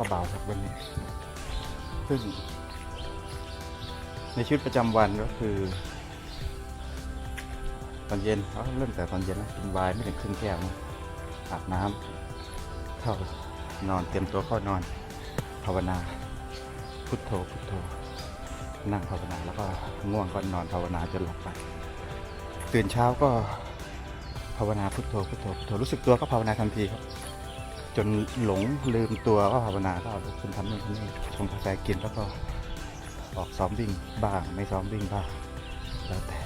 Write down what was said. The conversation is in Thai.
ระเบาครับวันนี้ ซึ่ง ในชีวิตประจำวันก็คือ ตอนเย็นเขาเริ่มแต่ตอนเย็นนะกินวน์ไม่ถึงครึ่งแก้วนะอาบน้ำเข้านอนเตรียมตัวเข้านอน ภาวนา พุทโธพุทโธนั่งภาวนาแล้วก็ง่วงก็นอนภาวนาจนหลับไป ตื่นเช้าก็ภาวนาพุทโธพุทโธพุทโธรู้สึกตัวก็ภาวนาทันทีครับ จนหลงลืมตัวก็ภาวนาก็เอาลุกขึ้นทำนู่นทำนี่ชงกาแฟกินแล้วก็ออกซ้อมวิ่งบ้าง ไม่ซ้อมวิ่งบ้างแล้วแต่